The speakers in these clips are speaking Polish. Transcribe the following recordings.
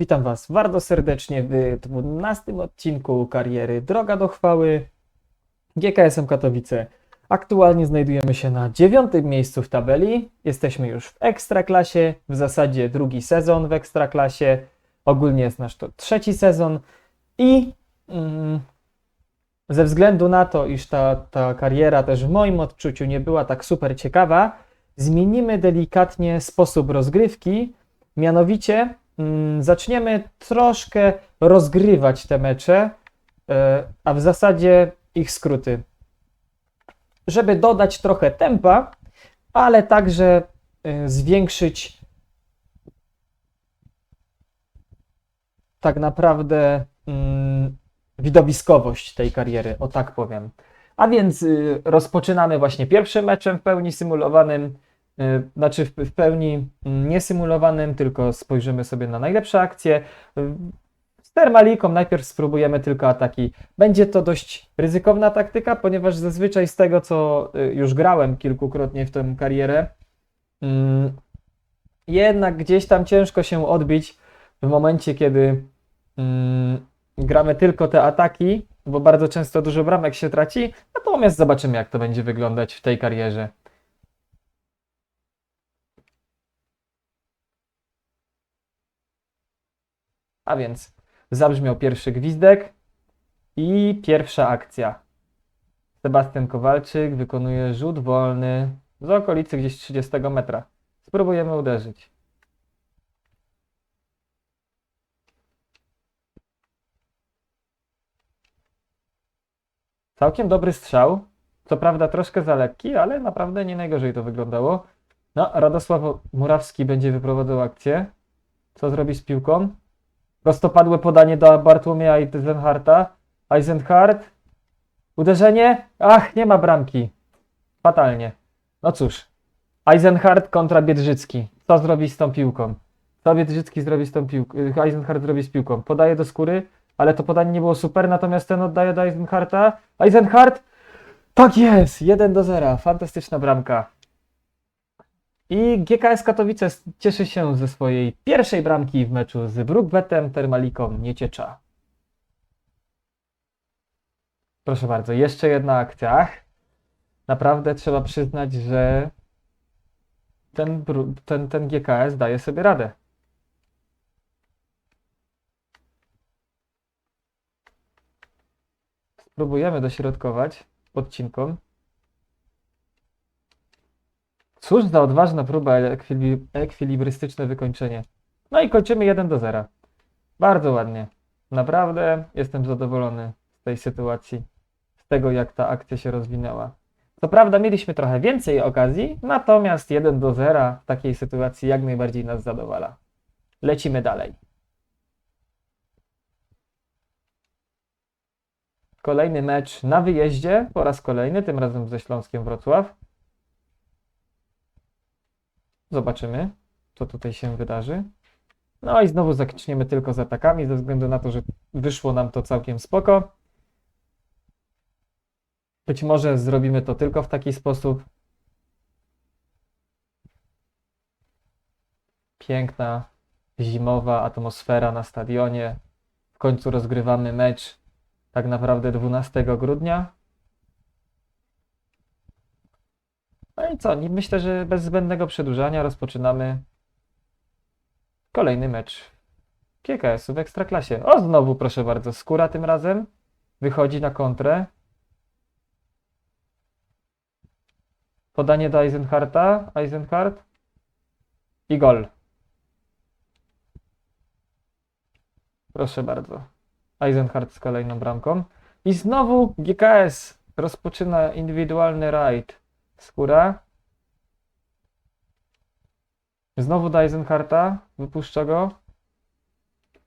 Witam Was bardzo serdecznie w 12 odcinku kariery Droga do Chwały GKS-em Katowice. Aktualnie znajdujemy się na dziewiątym miejscu w tabeli. Jesteśmy już w Ekstraklasie, w zasadzie drugi sezon w Ekstraklasie. Ogólnie jest nasz to trzeci sezon i mm, ze względu na to, iż ta, ta kariera też w moim odczuciu nie była tak super ciekawa, zmienimy delikatnie sposób rozgrywki. Mianowicie zaczniemy troszkę rozgrywać te mecze, e, a w zasadzie ich skróty. Żeby dodać trochę tempa, ale także e, zwiększyć tak naprawdę mm, widowiskowość tej kariery, o tak powiem. A więc y, rozpoczynamy właśnie pierwszym meczem w pełni symulowanym, znaczy w, pełni mm, niesymulowanym, tylko spojrzymy sobie na najlepsze akcje. Y, Z Termaliką najpierw spróbujemy tylko ataki. Będzie to dość ryzykowna taktyka, ponieważ zazwyczaj z tego, co y, już grałem kilkukrotnie w tę karierę, mm, jednak gdzieś tam ciężko się odbić w momencie, kiedy mm, gramy tylko te ataki, bo bardzo często dużo bramek się traci. Natomiast zobaczymy, jak to będzie wyglądać w tej karierze. A więc zabrzmiał pierwszy gwizdek i pierwsza akcja. Sebastian Kowalczyk wykonuje rzut wolny z okolicy gdzieś 30 metra. Spróbujemy uderzyć. Całkiem dobry strzał. Co prawda troszkę za lekki, ale naprawdę nie najgorzej to wyglądało. No, Radosław Murawski będzie wyprowadzał akcję. Co zrobi z piłką? Prostopadłe podanie do Bartłomieja i Eisenharta. Eisenhart. Uderzenie? Ach, nie ma bramki. Fatalnie. No cóż. Eisenhart kontra Biedrzycki. Co zrobi z tą piłką? Co Biedrzycki zrobi z tą piłką? Eisenhart zrobi z piłką. Podaje do skóry, ale to podanie nie było super, natomiast ten oddaje do Eisenharta. Eisenhart! Tak jest! 1 do 0. Fantastyczna bramka. I GKS Katowice cieszy się ze swojej pierwszej bramki w meczu z Brookbetem Termaliką Nieciecza. Proszę bardzo, jeszcze jedna akcja. Naprawdę trzeba przyznać, że ten, ten, ten GKS daje sobie radę. Spróbujemy dośrodkować podcinką. Cóż za odważna próba, ekwili- ekwilibrystyczne wykończenie. No i kończymy 1 do 0. Bardzo ładnie. Naprawdę jestem zadowolony z tej sytuacji, z tego jak ta akcja się rozwinęła. Co prawda mieliśmy trochę więcej okazji, natomiast 1 do 0 w takiej sytuacji jak najbardziej nas zadowala. Lecimy dalej. Kolejny mecz na wyjeździe, po raz kolejny, tym razem ze Śląskiem Wrocław. Zobaczymy, co tutaj się wydarzy. No i znowu zaczniemy tylko z atakami, ze względu na to, że wyszło nam to całkiem spoko. Być może zrobimy to tylko w taki sposób. Piękna zimowa atmosfera na stadionie. W końcu rozgrywamy mecz tak naprawdę 12 grudnia. No i co? Myślę, że bez zbędnego przedłużania rozpoczynamy kolejny mecz GKS-u w Ekstraklasie. O, znowu proszę bardzo, skóra tym razem wychodzi na kontrę. Podanie do Eisenharta. Eisenhart. I gol. Proszę bardzo. Eisenhart z kolejną bramką. I znowu GKS rozpoczyna indywidualny rajd. Skóra. Znowu do Eisenharta. Wypuszcza go.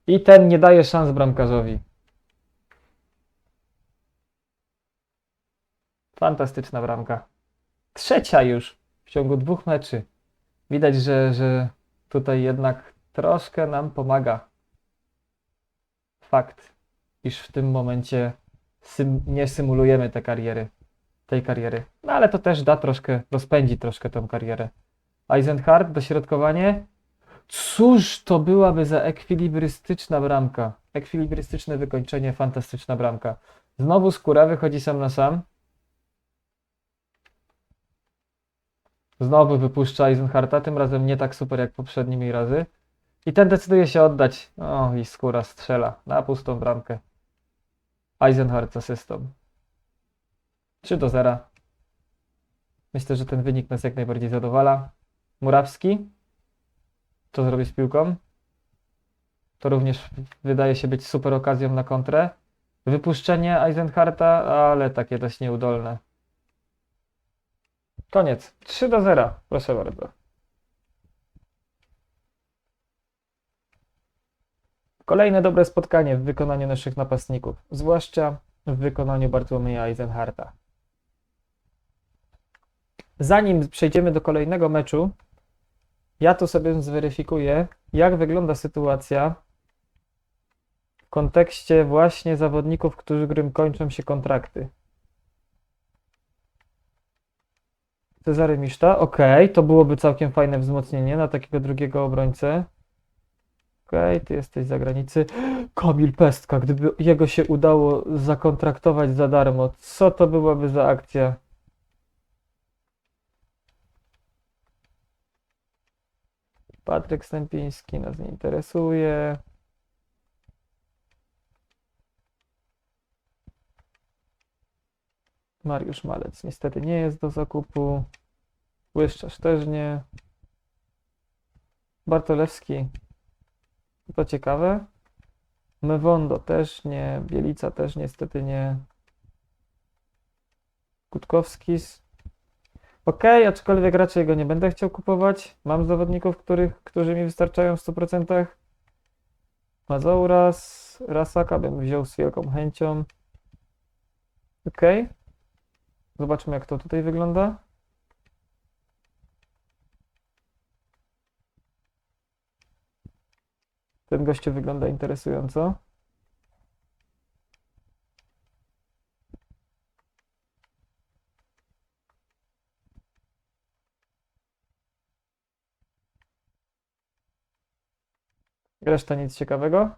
I ten nie daje szans bramkarzowi. Fantastyczna bramka. Trzecia już w ciągu dwóch meczy. Widać, że, że tutaj jednak troszkę nam pomaga fakt, iż w tym momencie sym, nie symulujemy tej kariery, tej kariery. No ale to też da troszkę, rozpędzi troszkę tą karierę. Eisenhart, dośrodkowanie. Cóż to byłaby za ekwilibrystyczna bramka? Ekwilibrystyczne wykończenie, fantastyczna bramka. Znowu skóra wychodzi sam na sam. Znowu wypuszcza Eisenharta, tym razem nie tak super jak poprzednimi razy. I ten decyduje się oddać. O, i skóra strzela na pustą bramkę. Eisenhart z asystą. 3 do 0. Myślę, że ten wynik nas jak najbardziej zadowala. Murawski. Co zrobi z piłką? To również wydaje się być super okazją na kontrę. Wypuszczenie Eisenharta, ale takie dość nieudolne. Koniec. 3 do 0. Proszę bardzo. Kolejne dobre spotkanie w wykonaniu naszych napastników, zwłaszcza w wykonaniu Bartłomieja Eisenharta. Zanim przejdziemy do kolejnego meczu, ja tu sobie zweryfikuję, jak wygląda sytuacja w kontekście właśnie zawodników, którym kończą się kontrakty. Cezary Miszta, ok, to byłoby całkiem fajne wzmocnienie na takiego drugiego obrońcę. Okej, ty jesteś z zagranicy. Kamil Pestka, gdyby jego się udało zakontraktować za darmo, co to byłaby za akcja? Patryk Stępiński nas nie interesuje. Mariusz Malec niestety nie jest do zakupu. Łyszczarz też nie. Bartolewski to ciekawe. Mewondo też nie. Bielica też niestety nie. Kutkowskis. Ok, aczkolwiek raczej go nie będę chciał kupować. Mam zawodników, których, którzy mi wystarczają w 100%. Mazouras, Rasaka bym wziął z wielką chęcią. Ok. Zobaczmy, jak to tutaj wygląda. Ten gościu wygląda interesująco. Reszta nic ciekawego.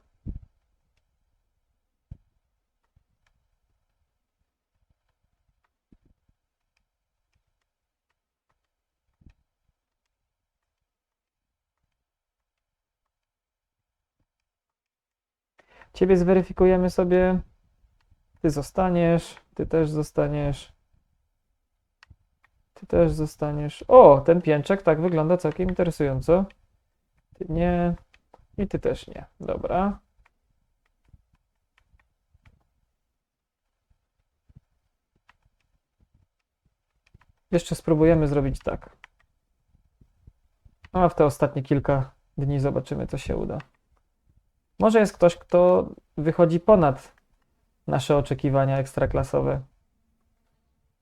Ciebie zweryfikujemy sobie. Ty zostaniesz, ty też zostaniesz. Ty też zostaniesz. O, ten pięczek tak wygląda całkiem interesująco. Ty nie. I ty też nie. Dobra. Jeszcze spróbujemy zrobić tak. A w te ostatnie kilka dni zobaczymy, co się uda. Może jest ktoś, kto wychodzi ponad nasze oczekiwania ekstraklasowe,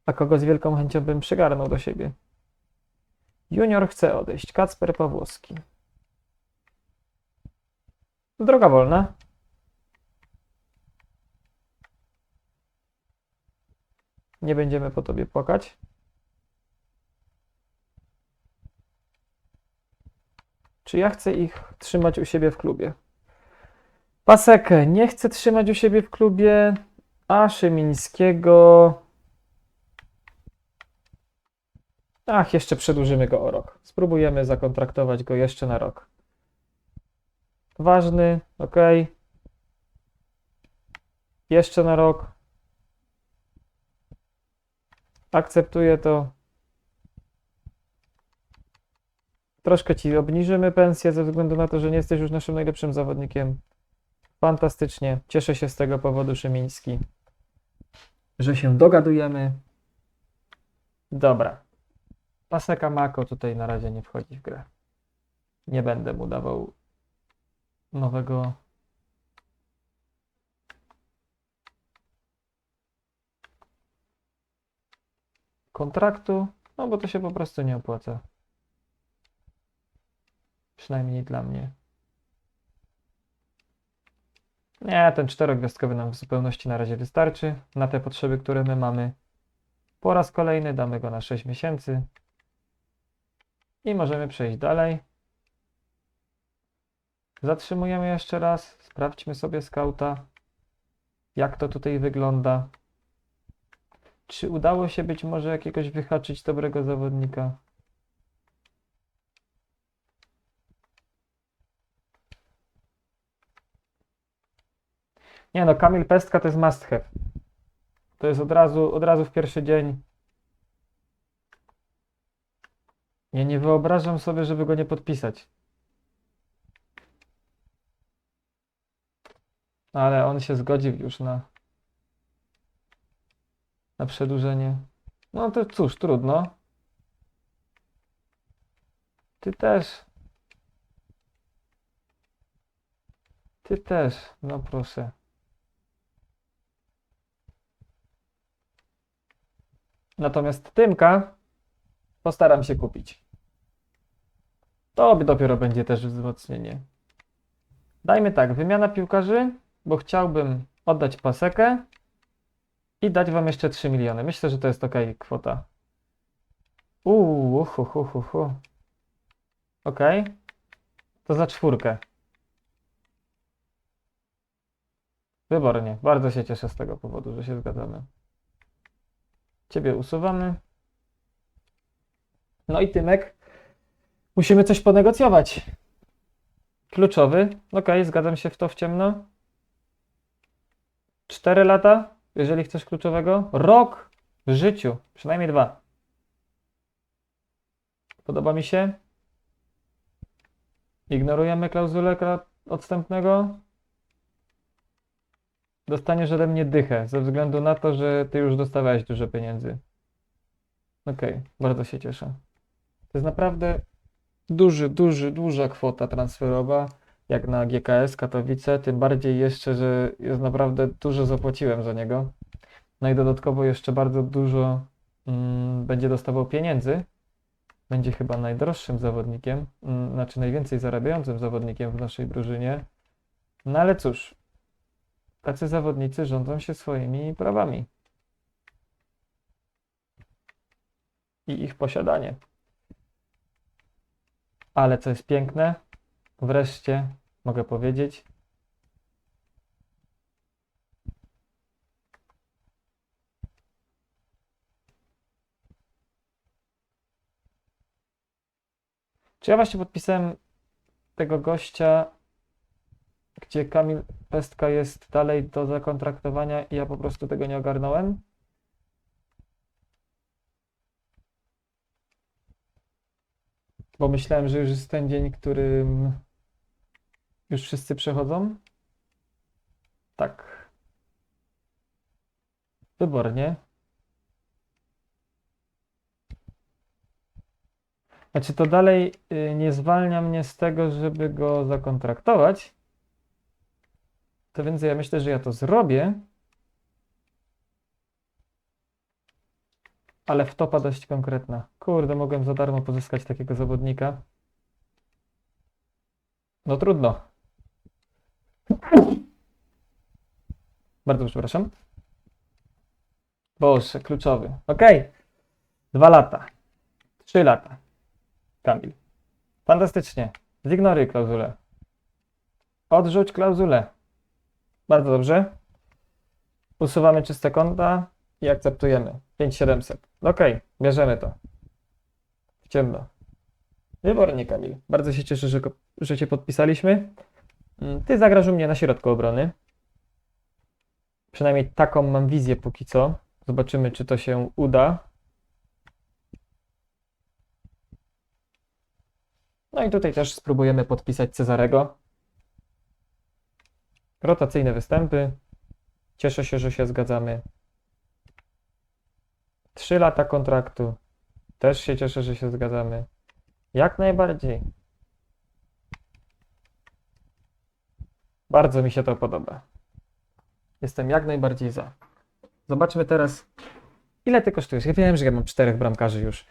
a kogo z wielką chęcią bym przygarnął do siebie. Junior chce odejść. Kacper Pawłowski. Droga wolna. Nie będziemy po tobie płakać. Czy ja chcę ich trzymać u siebie w klubie? Pasekę nie chcę trzymać u siebie w klubie, a Szymińskiego... Ach, jeszcze przedłużymy go o rok. Spróbujemy zakontraktować go jeszcze na rok. Ważny, ok. Jeszcze na rok. Akceptuję to. Troszkę ci obniżymy pensję ze względu na to, że nie jesteś już naszym najlepszym zawodnikiem. Fantastycznie. Cieszę się z tego powodu, Szymiński, że się dogadujemy. Dobra. Paseka Mako tutaj na razie nie wchodzi w grę. Nie będę mu dawał nowego. kontraktu, no bo to się po prostu nie opłaca. Przynajmniej dla mnie. Nie, ten czterogwiazdkowy nam w zupełności na razie wystarczy. Na te potrzeby, które my mamy. Po raz kolejny damy go na 6 miesięcy. I możemy przejść dalej. Zatrzymujemy jeszcze raz. Sprawdźmy sobie skauta. Jak to tutaj wygląda. Czy udało się być może jakiegoś wyhaczyć dobrego zawodnika? Nie no, Kamil Pestka to jest must have. To jest od razu, od razu w pierwszy dzień. Ja nie wyobrażam sobie, żeby go nie podpisać. Ale on się zgodził już na, na przedłużenie. No to cóż, trudno. Ty też. Ty też, no proszę. Natomiast Tymka postaram się kupić. To dopiero będzie też wzmocnienie. Dajmy tak, wymiana piłkarzy, bo chciałbym oddać pasekę i dać wam jeszcze 3 miliony. Myślę, że to jest ok kwota. Uuu, hu, hu, hu, hu. Ok. To za czwórkę. Wybornie. Bardzo się cieszę z tego powodu, że się zgadzamy. Ciebie usuwamy. No i Tymek. Musimy coś ponegocjować. Kluczowy. Ok, zgadzam się w to w ciemno. 4 lata, jeżeli chcesz kluczowego. Rok w życiu. Przynajmniej dwa. Podoba mi się. Ignorujemy klauzulę kla- odstępnego. Dostaniesz ode mnie dychę, ze względu na to, że ty już dostawałeś dużo pieniędzy. Okej, bardzo się cieszę. To jest naprawdę duży, duży, duża kwota transferowa, jak na GKS Katowice, tym bardziej jeszcze, że jest naprawdę dużo zapłaciłem za niego. No i dodatkowo jeszcze bardzo dużo mm, będzie dostawał pieniędzy. Będzie chyba najdroższym zawodnikiem, mm, znaczy najwięcej zarabiającym zawodnikiem w naszej drużynie. No ale cóż, tacy zawodnicy rządzą się swoimi prawami i ich posiadanie. Ale co jest piękne, wreszcie mogę powiedzieć, czy ja właśnie podpisałem tego gościa, gdzie Kamil Pestka jest dalej do zakontraktowania i ja po prostu tego nie ogarnąłem? Bo myślałem, że już jest ten dzień, którym już wszyscy przechodzą. Tak. Wybornie. Znaczy to dalej y, nie zwalnia mnie z tego, żeby go zakontraktować. To więc ja myślę, że ja to zrobię. Ale wtopa dość konkretna. Kurde, mogłem za darmo pozyskać takiego zawodnika. No trudno. Bardzo przepraszam. Boże, kluczowy. Okej. Dwa lata. Trzy lata. Kamil. Fantastycznie. Zignoruj klauzulę. Odrzuć klauzulę. Bardzo dobrze. Usuwamy czyste konta i akceptujemy. 5700. Ok, bierzemy to. W ciemno. Wybornie, Kamil. Bardzo się cieszę, że, że Cię podpisaliśmy. Mm, Ty zagraż u mnie na środku obrony. Przynajmniej taką mam wizję póki co. Zobaczymy, czy to się uda. No i tutaj też spróbujemy podpisać Cezarego. Rotacyjne występy. Cieszę się, że się zgadzamy. Trzy lata kontraktu. Też się cieszę, że się zgadzamy. Jak najbardziej. Bardzo mi się to podoba. Jestem jak najbardziej za. Zobaczmy teraz, ile ty kosztujesz. Ja wiem, że ja mam czterech bramkarzy już.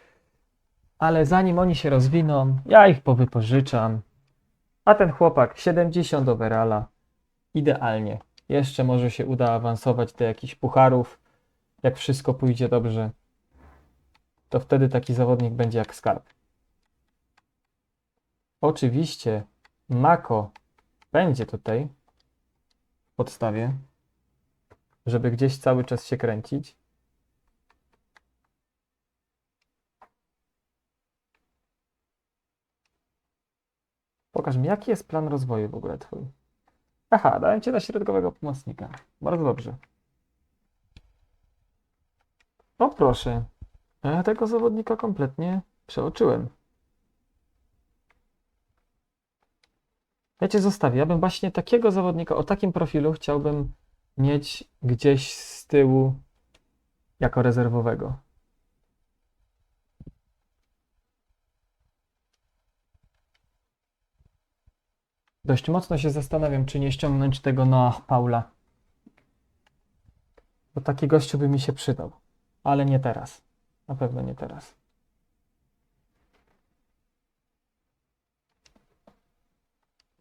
Ale zanim oni się rozwiną, ja ich powypożyczam. A ten chłopak 70 overalla. Idealnie. Jeszcze może się uda awansować do jakichś pucharów. Jak wszystko pójdzie dobrze, to wtedy taki zawodnik będzie jak skarb. Oczywiście Mako będzie tutaj w podstawie, żeby gdzieś cały czas się kręcić. Pokaż mi, jaki jest plan rozwoju w ogóle twój. Aha, dałem cię na środkowego pomocnika. Bardzo dobrze. O proszę. Ja tego zawodnika kompletnie przeoczyłem. Ja cię zostawię. Ja bym właśnie takiego zawodnika o takim profilu chciałbym mieć gdzieś z tyłu jako rezerwowego. Dość mocno się zastanawiam, czy nie ściągnąć tego Noah Paula. Bo taki gościu by mi się przydał. Ale nie teraz. Na pewno nie teraz.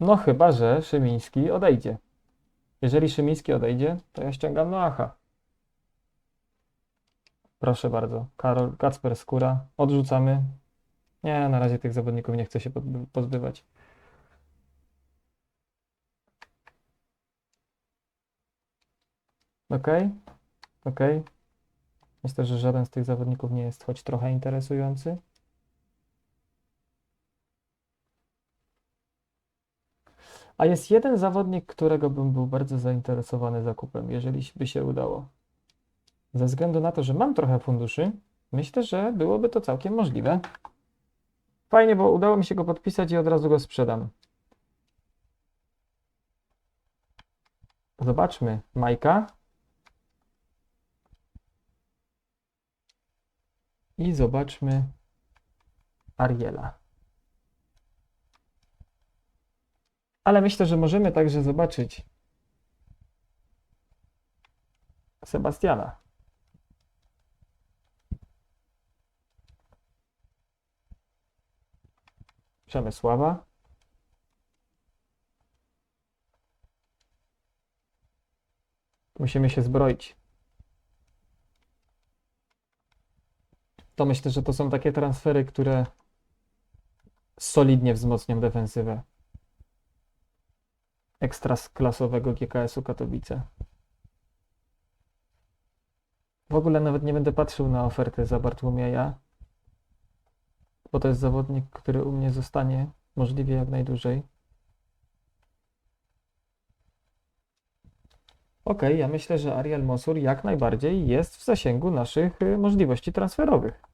No chyba, że Szymiński odejdzie. Jeżeli Szymiński odejdzie, to ja ściągam Noacha. Proszę bardzo. Karol, Kacper Skóra. Odrzucamy. Nie, na razie tych zawodników nie chcę się pozbywać. Ok, ok. Myślę, że żaden z tych zawodników nie jest choć trochę interesujący. A jest jeden zawodnik, którego bym był bardzo zainteresowany zakupem, jeżeli by się udało. Ze względu na to, że mam trochę funduszy, myślę, że byłoby to całkiem możliwe. Fajnie, bo udało mi się go podpisać i od razu go sprzedam. Zobaczmy. Majka. I zobaczmy Ariela. Ale myślę, że możemy także zobaczyć Sebastiana. Przemysława. Musimy się zbroić. To myślę, że to są takie transfery, które solidnie wzmocnią defensywę ekstraklasowego GKS-u Katowice. W ogóle nawet nie będę patrzył na ofertę za Bartłomieja, bo to jest zawodnik, który u mnie zostanie możliwie jak najdłużej. Ok, ja myślę, że Ariel Mosur jak najbardziej jest w zasięgu naszych y, możliwości transferowych.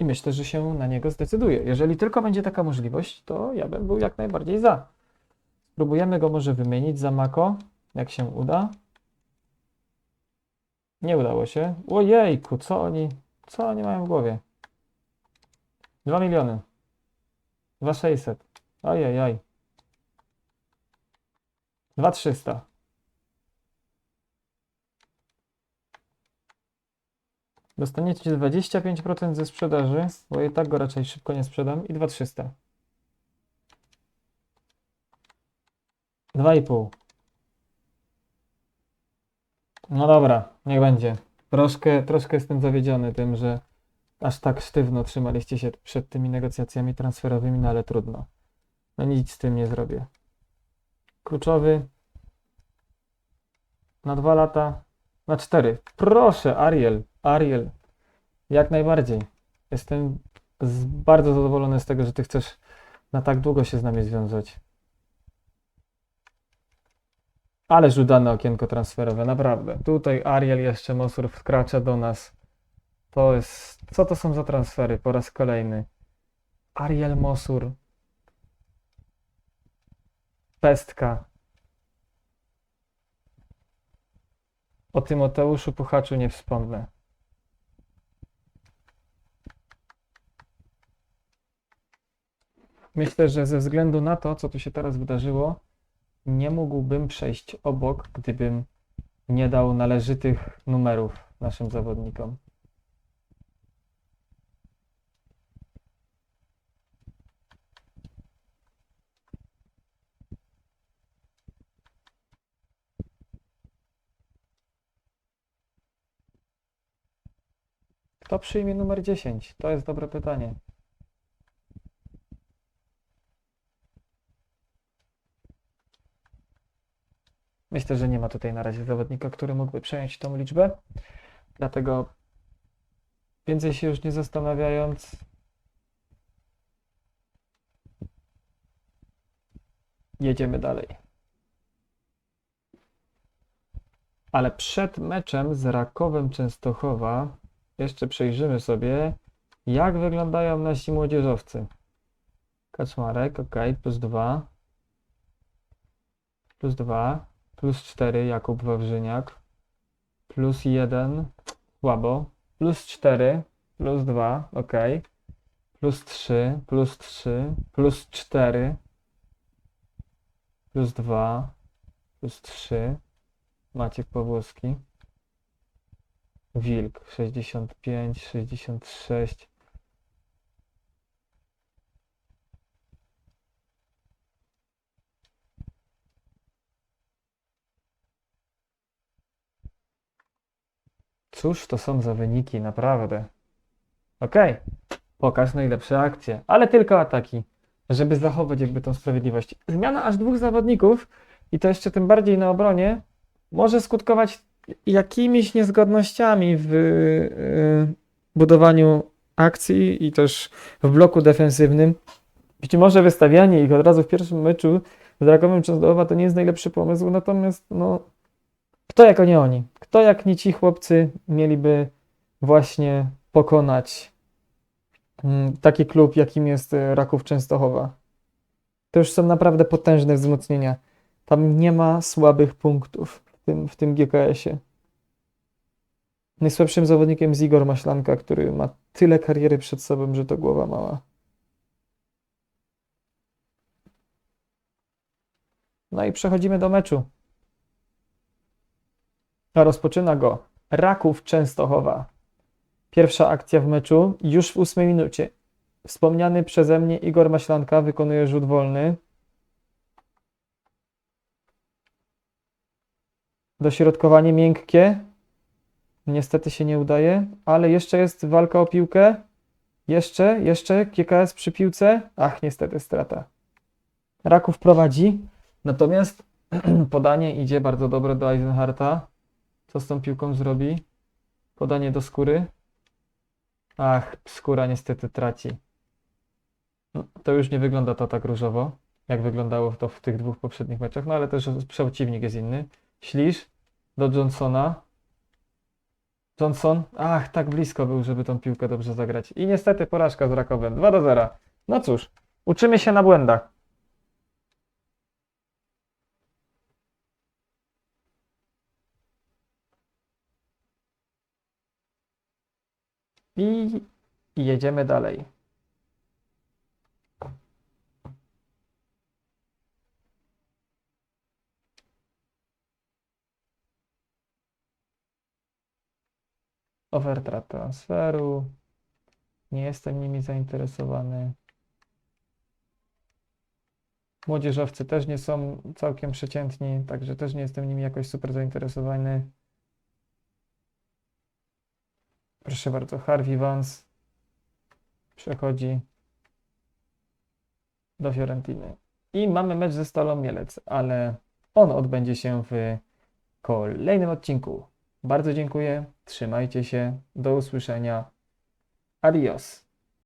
I myślę, że się na niego zdecyduje. Jeżeli tylko będzie taka możliwość, to ja bym był jak najbardziej za. Spróbujemy go może wymienić za Mako, jak się uda. Nie udało się. Ojejku, co oni, co oni mają w głowie? 2 miliony. 2600. Ojej, 2300. Dostaniecie 25% ze sprzedaży, bo i tak go raczej szybko nie sprzedam i 2300. 2,5. No dobra, niech będzie. Troszkę, troszkę jestem zawiedziony tym, że aż tak sztywno trzymaliście się przed tymi negocjacjami transferowymi, no ale trudno. No nic z tym nie zrobię. Kluczowy na dwa lata, na cztery. Proszę, Ariel, Ariel, jak najbardziej. Jestem z, bardzo zadowolony z tego, że ty chcesz na tak długo się z nami związać. Ależ udane okienko transferowe, naprawdę. Tutaj Ariel jeszcze Mosur wkracza do nas. To jest. Co to są za transfery po raz kolejny? Ariel Mosur. Pestka. O Tymoteuszu Puchaczu nie wspomnę. Myślę, że ze względu na to, co tu się teraz wydarzyło, nie mógłbym przejść obok, gdybym nie dał należytych numerów naszym zawodnikom. Kto przyjmie numer 10? To jest dobre pytanie. Myślę, że nie ma tutaj na razie zawodnika, który mógłby przejąć tą liczbę. Dlatego więcej się już nie zastanawiając, jedziemy dalej. Ale przed meczem z Rakowem Częstochowa jeszcze przejrzymy sobie, jak wyglądają nasi młodzieżowcy. Kaczmarek, ok, plus 2. Plus 2. Plus 4 Jakub Wawrzyniak. Plus 1 słabo. Plus 4. Plus 2, ok. Plus 3. Plus 3. Plus 4. Plus 2. Plus 3. Maciek Pawłowski. Wilk 65, 66. Cóż to są za wyniki, naprawdę. Okej, pokaż najlepsze akcje, ale tylko ataki, żeby zachować jakby tą sprawiedliwość. Zmiana aż dwóch zawodników i to jeszcze tym bardziej na obronie może skutkować jakimiś niezgodnościami w y, budowaniu akcji i też w bloku defensywnym. Być może wystawianie ich od razu w pierwszym meczu z Rakowem Częstochowa to nie jest najlepszy pomysł, natomiast no, kto jak nie oni? Kto jak nie ci chłopcy mieliby właśnie pokonać mm, taki klub, jakim jest y, Raków Częstochowa? To już są naprawdę potężne wzmocnienia. Tam nie ma słabych punktów w tym, w tym GKS-ie. Najsłabszym zawodnikiem jest Igor Maślanka, który ma tyle kariery przed sobą, że to głowa mała. No i przechodzimy do meczu. Rozpoczyna go Raków Częstochowa. Pierwsza akcja w meczu już w ósmej minucie. Wspomniany przeze mnie Igor Maślanka wykonuje rzut wolny. Dośrodkowanie miękkie. Niestety się nie udaje, ale jeszcze jest walka o piłkę. Jeszcze, jeszcze GKS przy piłce. Ach, niestety strata. Raków prowadzi, natomiast podanie idzie bardzo dobre do Eisenharta. Co z tą piłką zrobi? Podanie do skóry. Ach, skóra niestety traci. No, to już nie wygląda to tak różowo, jak wyglądało to w tych dwóch poprzednich meczach, no ale też przeciwnik jest inny. Ślisz do Johnsona. Johnson, ach, tak blisko był, żeby tą piłkę dobrze zagrać. I niestety porażka z Rakowem. 2 do 0. No cóż, uczymy się na błędach. I jedziemy dalej. Oferta transferu. Nie jestem nimi zainteresowany. Młodzieżowcy też nie są całkiem przeciętni, także też nie jestem nimi jakoś super zainteresowany. Proszę bardzo, Harvey Vance przechodzi do Fiorentiny. I mamy mecz ze Stalą Mielec, ale on odbędzie się w kolejnym odcinku. Bardzo dziękuję, trzymajcie się, do usłyszenia. Adios.